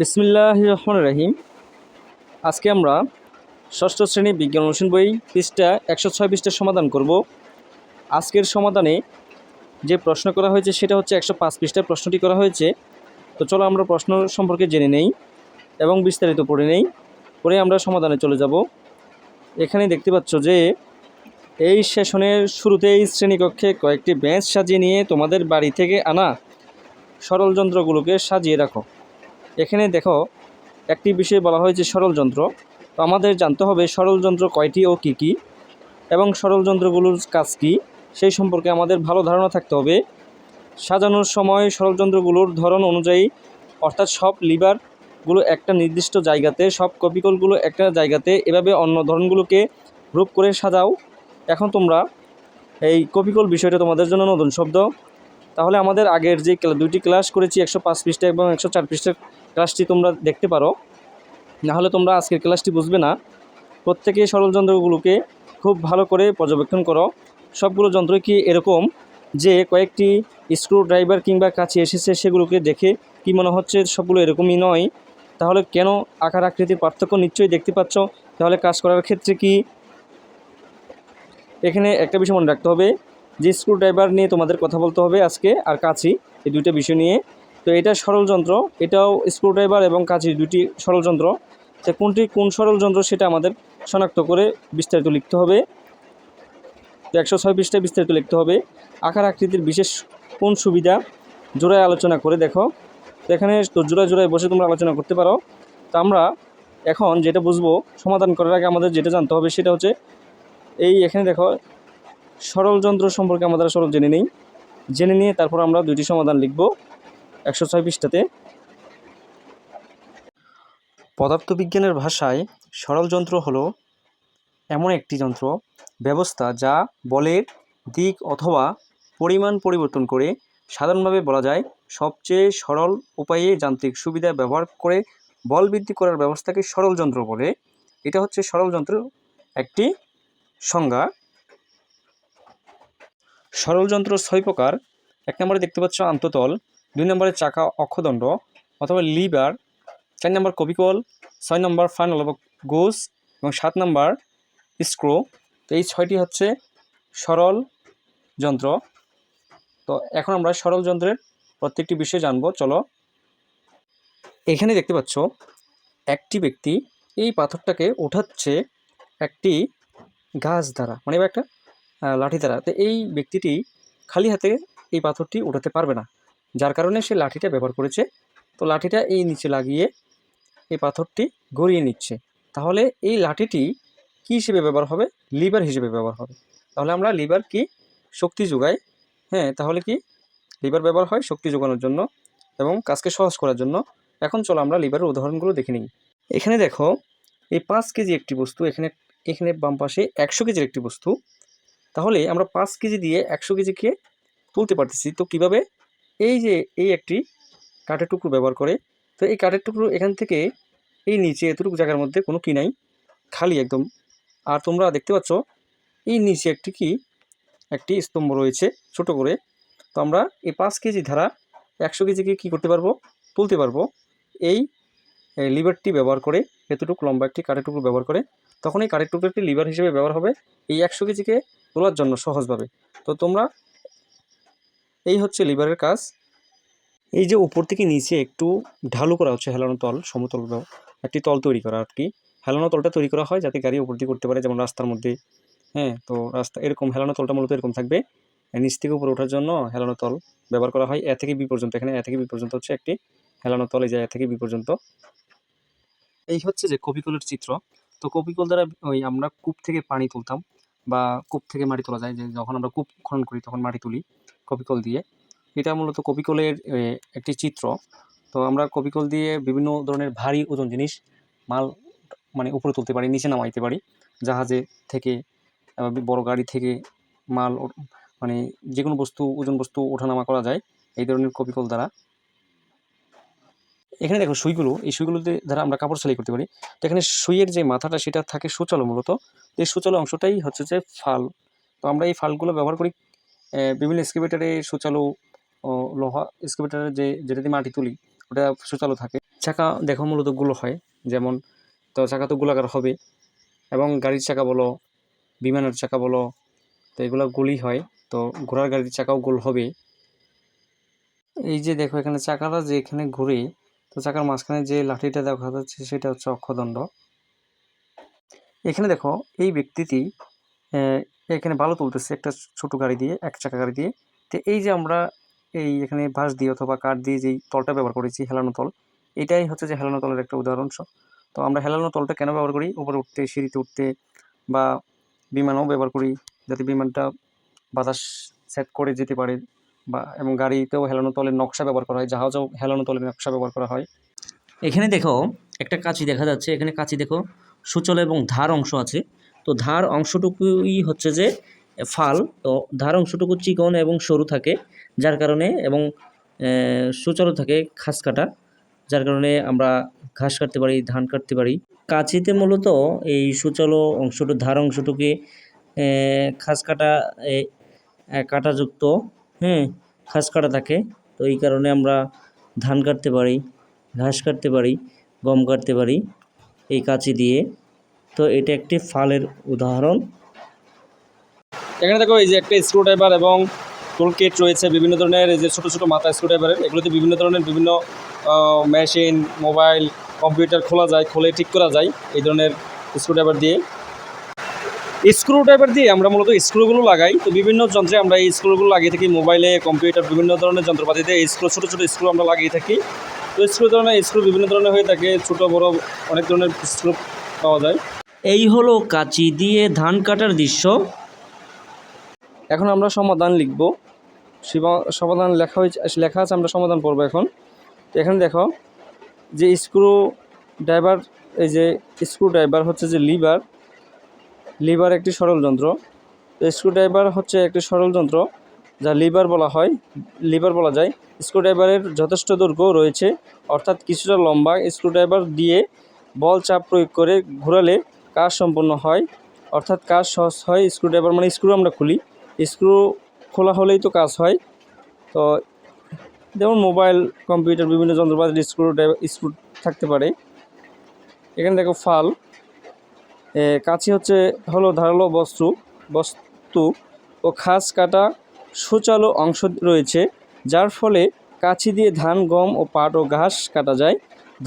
বিসমিল্লাহ রহমান রহিম। আজকে আমরা ষষ্ঠ শ্রেণি বিজ্ঞান অনুশীলন বই পৃষ্ঠা একশো ছয় পৃষ্ঠার সমাধান করব। আজকের সমাধানে যে প্রশ্ন করা হয়েছে সেটা হচ্ছে একশো পাঁচ পৃষ্ঠার প্রশ্নটি করা হয়েছে। তো চলো আমরা প্রশ্ন সম্পর্কে জেনে নেই এবং বিস্তারিত পড়ে নেই। পরে আমরা সমাধানে চলে যাব। এখানে দেখতে পাচ্ছ যে এই সেশনের শুরুতেই শ্রেণীকক্ষে কয়েকটি বেঞ্চ সাজিয়ে নিয়ে তোমাদের বাড়ি থেকে আনা সরল যন্ত্রগুলোকে সাজিয়ে রাখো। এখানে দেখো, একটি বিষয় বলা হয়েছে সরল যন্ত্র তো আমাদের জানতে হবে সরল যন্ত্র কয়টি ও কী কী? এবং সরল যন্ত্রগুলোর কাজ কী? সেই সম্পর্কে আমাদের ভালো ধারণা থাকতে হবে। সাজানোর সময় সরল যন্ত্রগুলোর ধরন অনুযায়ী, অর্থাৎ সব লিভারগুলো একটা নির্দিষ্ট জায়গাতে, সব কপিকলগুলো একটা জায়গাতে, এভাবে অন্য ধরনগুলোকে গ্রুপ করে সাজাও। এখন তোমরা এই কপিকল বিষয়টা তোমাদের জন্য নতুন শব্দ। তাহলে আমাদের আগের যে দুইটি ক্লাস করেছি, একশো পাঁচ পৃষ্ঠা এবং একশো চার পৃষ্ঠার ক্লাসটি তোমরা দেখতে পারো। নাহলে তোমরা আজকের ক্লাসটি বুঝবে না। প্রত্যেকে সরল যন্ত্রগুলোকে খুব ভালো করে পর্যবেক্ষণ করো। সবগুলো যন্ত্র কি এরকম যে কয়েকটি স্ক্রু ড্রাইভার কিংবা কাছে এসেছে সেগুলোকে দেখে কি মনে হচ্ছে সবগুলো এরকমই নয়? তাহলে কেন আকার আকৃতির পার্থক্য নিশ্চয়ই দেখতে পাচ্ছ? তাহলে কাজ করার ক্ষেত্রে কি? এখানে একটা বিষয় মনে রাখতে হবে। যে স্ক্রু ড্রাইভার নিয়ে তোমাদের কথা বলতে হবে আজকে আর কাছি এই দুইটা বিষয় নিয়ে। তো এটা সরল যন্ত্র এটাও স্ক্রুড্রাইভার এবং কাছি দুটি সরল যন্ত্র তো কোনটি কোন সরল যন্ত্র সেটা আমাদের শনাক্ত করে বিস্তারিত লিখতে হবে। তো একশো ছয় পৃষ্ঠায় বিস্তারিত লিখতে হবে। আকার আকৃতির বিশেষ কোন সুবিধা? জোড়ায় আলোচনা করে দেখো। তো এখানে তো জোড়ায় জোড়ায় বসে তোমরা আলোচনা করতে পারো। তো আমরা এখন যেটা বুঝব, সমাধান করার আগে আমাদের যেটা জানতে হবে সেটা হচ্ছে, এই এখানে দেখো সরল যন্ত্র সম্পর্কে আমাদের সরল জেনে নেই। জেনে নিয়ে তারপর আমরা দুইটি সমাধান লিখব। একশো ছয় পৃষ্ঠাতে। পদার্থবিজ্ঞানের ভাষায় সরল যন্ত্র হল এমন একটি যন্ত্র, ব্যবস্থা যা বলের দিক অথবা পরিমাণ পরিবর্তন করে সাধারণভাবে বলা যায় সবচেয়ে সরল উপায়ে যান্ত্রিক সুবিধা ব্যবহার করে বল বৃদ্ধি করার ব্যবস্থাকে সরল যন্ত্র বলে। এটা হচ্ছে সরল যন্ত্র একটি সংজ্ঞা। সরল যন্ত্র ছয় প্রকার। এক নম্বরে দেখতে পাচ্ছ আন্ততল দুই নম্বরে চাকা অক্ষদণ্ড অথবা লিভার, চার নম্বর কপিকল, ছয় নম্বর ফাইনাল অথবা গোস এবং সাত নম্বর স্ক্রো। তো এই ছয়টি হচ্ছে সরল যন্ত্র। তো এখন আমরা সরল যন্ত্রের প্রত্যেকটি বিষয়ে জানব। চলো। এখানে দেখতে পাচ্ছ, একটি ব্যক্তি এই পাথরটাকে ওঠাচ্ছে একটি গাছ দ্বারা মানে একটা লাঠি দ্বারা। তো এই ব্যক্তিটি খালি হাতে এই পাথরটি উঠাতে পারবে না। যার কারণে সে লাঠিটা ব্যবহার করেছে। তো লাঠিটা এই নিচে লাগিয়ে এই পাথরটি গড়িয়ে নিচ্ছে। তাহলে এই লাঠিটি কী হিসেবে ব্যবহার হবে? লিভার হিসেবে ব্যবহার হবে। তাহলে আমরা লিভার কি? শক্তি যোগাই। হ্যাঁ তাহলে কি? লিভার ব্যবহার হয় শক্তি যোগানোর জন্য এবং কাজকে সহজ করার জন্য। এখন চলো আমরা লিভারের উদাহরণগুলো দেখে নিই। এখানে দেখো, এই পাঁচ কেজি একটি বস্তু, এখানে এখানে বাম পাশে একশো কেজির একটি বস্তু। তাহলে আমরা পাঁচ কেজি দিয়ে একশো কেজিকে তুলতে পারতেছি। তো কীভাবে? এই যে, এই একটি কাঠের টুকরো ব্যবহার করে, তো এই কাঠের টুকরো এখান থেকে এই নিচে এতটুকু জায়গার মধ্যে কোনো কি নাই, খালি একদম। আর তোমরা দেখতে পাচ্ছ, এই নিচে একটি কি, একটি স্তম্ভ রয়েছে ছোট করে। তো আমরা এই পাঁচ কেজি ধারা একশো কেজিকে কী করতে পারব? তুলতে পারব। এই লিভারটি ব্যবহার করে, এতটুকু লম্বা একটি কাঠের টুকরো ব্যবহার করে, তখন এই কাঠের টুকরোটি লিভার হিসেবে ব্যবহার হবে। এই একশো কেজিকে তোলার জন্য সহজভাবে। তো তোমরা এই হচ্ছে লিভারের কাজ। এই যে উপর থেকে নিচে একটু ঢালু করা হচ্ছে হেলানো তল, সমতল একটি তল তৈরি করা আর কি। হেলানো তলটা তৈরি করা হয় যাতে গাড়ি উপর দিয়ে করতে পারে, যেমন রাস্তার মধ্যে। হ্যাঁ তো রাস্তা এরকম হেলানো তলটা মূলত এরকম থাকবে। নিচ থেকে উপরে ওঠার জন্য হেলানো তল ব্যবহার করা হয়। এ থেকে বি পর্যন্ত, এখানে এ থেকে বি পর্যন্ত হচ্ছে একটি হেলানো তল, এই যে এ থেকে বি পর্যন্ত। এই হচ্ছে যে কপিকলের চিত্র। তো কপিকল দ্বারা ওই আমরা কূপ থেকে পানি তুলতাম বা কূপ থেকে মাটি তোলা যায়। যে যখন আমরা কূপ খনন করি, তখন মাটি তুলি। কপিকল দিয়ে। এটা মূলত কপিকলের একটি চিত্র। তো আমরা কপিকল দিয়ে বিভিন্ন ধরনের ভারী ওজন জিনিস মাল মানে উপরে তুলতে পারি, নিচে নামাইতে পারি। জাহাজে থেকে বড় গাড়ি থেকে মাল মানে যে কোনো বস্তু, ওজন বস্তু ওঠানামা করা যায় এই ধরনের কপিকল দ্বারা। এখানে দেখো সুইগুলো, এই সুইগুলোতে দ্বারা আমরা কাপড় সেলাই করতে পারি। তো এখানে সুইয়ের যে মাথাটা, সেটা থাকে সুচালো মূলত। এই সুচালো অংশটাই হচ্ছে যে ফাল। তো আমরা এই ফালগুলো ব্যবহার করি বিভিন্ন এক্সকেভেটারে সুচালো লোহা এক্সকেভেটারে যে, যেটা দিয়ে মাটি তুলি, ওটা সুচালু থাকে। চাকা দেখো মূলতগুলো হয়, যেমন, তো চাকা তো গোলাকার হবে, এবং গাড়ির চাকা বলো, বিমানের চাকা বলো, তো এগুলো গুলি হয়, তো ঘোড়ার গাড়ির চাকাও গোল হবে। এই যে দেখো এখানে চাকাটা যে এখানে ঘুরে, তো চাকার মাঝখানে যে লাঠিটা দেখা যাচ্ছে, সেটা হচ্ছে অক্ষদণ্ড। এখানে দেখো, এই ব্যক্তিটি এখানে ভালো তুলতেছে একটা ছোট গাড়ি দিয়ে, এক চাকা গাড়ি দিয়ে। তো এই যে আমরা এই এখানে বাঁশ দিয়ে অথবা কাঠ দিয়ে যেই তলটা ব্যবহার করেছি, হেলানো তল, এটাই হচ্ছে যে হেলানো তলের একটা উদাহরণ তো আমরা হেলানো তলটা কেন ব্যবহার করি? উপরে উঠতে, সিঁড়িতে উঠতে বা বিমানও ব্যবহার করি, যাতে বিমানটা বাতাস সেট করে যেতে পারে বা, এবং গাড়িতেও হেলানো তলের নকশা ব্যবহার করা হয়, জাহাজেও হেলানো তলের নকশা ব্যবহার করা হয়। এখানে দেখো একটা কাঁচি দেখা যাচ্ছে। এখানে কাঁচি দেখো, সূচল এবং ধার অংশ আছে। তো ধার অংশটুকুই হচ্ছে যে ফাল তো ধার অংশটুকু চিকন এবং সরু থাকে যার কারণে এবং সূচলও থাকে ঘাস কাটা যার কারণে আমরা ঘাস কাটতে পারি ধান কাটতে পারি। কাঁচিতে মূলত এই সূচল অংশটুকু ধার অংশটুকে ঘাস কাটা আহ, হ্যাঁ ঘাস কাটা থাকে। তো এই কারণে আমরা ধান কাটতে পারি ঘাস কাটতে পারি গম কাটতে পারি এই কাঁচি দিয়ে। তো এটা একটি ফালের উদাহরণ। এখানে দেখো, এই যে একটা স্ক্রু ড্রাইভার এবং টুল কিট রয়েছে বিভিন্ন ধরনের, এই যে ছোটো ছোটো মাথা স্ক্রু ড্রাইভারের এগুলোতে বিভিন্ন ধরনের বিভিন্ন মেশিন মোবাইল কম্পিউটার খোলা যায়, খুলে ঠিক করা যায় এই ধরনের স্ক্রু ড্রাইভার দিয়ে। স্ক্রু ড্রাইভার দিয়ে আমরা মূলত স্ক্রুগুলো লাগাই। তো বিভিন্ন যন্ত্রে আমরা এই স্ক্রুগুলো লাগিয়ে থাকি মোবাইলে কম্পিউটার বিভিন্ন ধরনের যন্ত্রপাতিতে। এই স্ক্রু ছোটো ছোটো স্ক্রু আমরা লাগিয়ে থাকি। তো স্ক্রু ধরনের স্ক্রু বিভিন্ন ধরনের হয়ে থাকে। ছোটো, বড় অনেক ধরনের স্ক্রু পাওয়া যায়। এই হলো কাঁচি দিয়ে ধান কাটার দৃশ্য। এখন আমরা সমাধান লিখব। সমাধান লেখা হয়েছে, লেখা আছে, আমরা সমাধান পড়ব এখন। তো এখানে দেখো, যে স্ক্রু ড্রাইভার, এই যে স্ক্রু ড্রাইভার হচ্ছে যে লিভার। লিভার একটি সরল যন্ত্র। স্ক্রু ড্রাইভার হচ্ছে একটি সরল যন্ত্র, যা লিভার বলা হয়, লিভার বলা যায়। স্ক্রু ড্রাইভারের যথেষ্ট দৈর্ঘ্য রয়েছে, অর্থাৎ কিছুটা লম্বা স্ক্রু ড্রাইভার দিয়ে বল চাপ প্রয়োগ করে ঘোরালে কাজ সম্পন্ন হয়, অর্থাৎ কাজ সহজ হয় স্ক্রু ড্রাইভার মানে স্ক্রু আমরা খুলি। স্ক্রু খোলা হলেই তো কাজ হয়। তো যেমন মোবাইল কম্পিউটার বিভিন্ন যন্ত্রপাতির স্ক্রু স্ক্রু থাকতে পারে। এখানে দেখো ফাল। কাঁচি হচ্ছে, হলো ধারালো বস্তু বস্তু ও খাস কাটা সুচালো অংশ রয়েছে, যার ফলে কাঁচি দিয়ে ধান, গম ও পাট ও ঘাস কাটা যায়।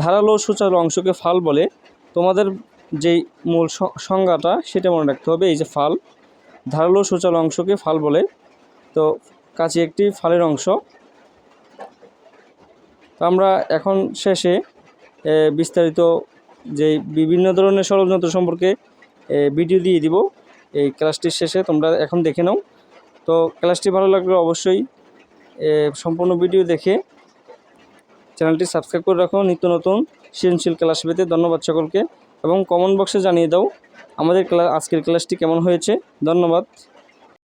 ধারালো সুচালো অংশকে ফাল বলে। তোমাদের যেই মূল সংজ্ঞাটা, সেটা মনে রাখতে হবে। এই যে ফাল, ধারালো সুচালো অংশকে ফাল বলে। তো কাছে একটি ফালের অংশ। তো আমরা এখন শেষে বিস্তারিত যে বিভিন্ন ধরনের ষড়যন্ত্র সম্পর্কে ভিডিও দিয়ে দিব। এই ক্লাসটির শেষে তোমরা এখন দেখে নাও। তো ক্লাসটি ভালো লাগলে অবশ্যই সম্পূর্ণ ভিডিও দেখে চ্যানেলটি সাবস্ক্রাইব করে রাখো। নিত্য নতুন সৃজনশীল ক্লাস পেতে ধন্যবাদ সকলকে। এবং কমেন্ট বক্সে জানিয়ে দাও আমাদের ক্লাস আজকের ক্লাসটি কেমন হয়েছে। ধন্যবাদ।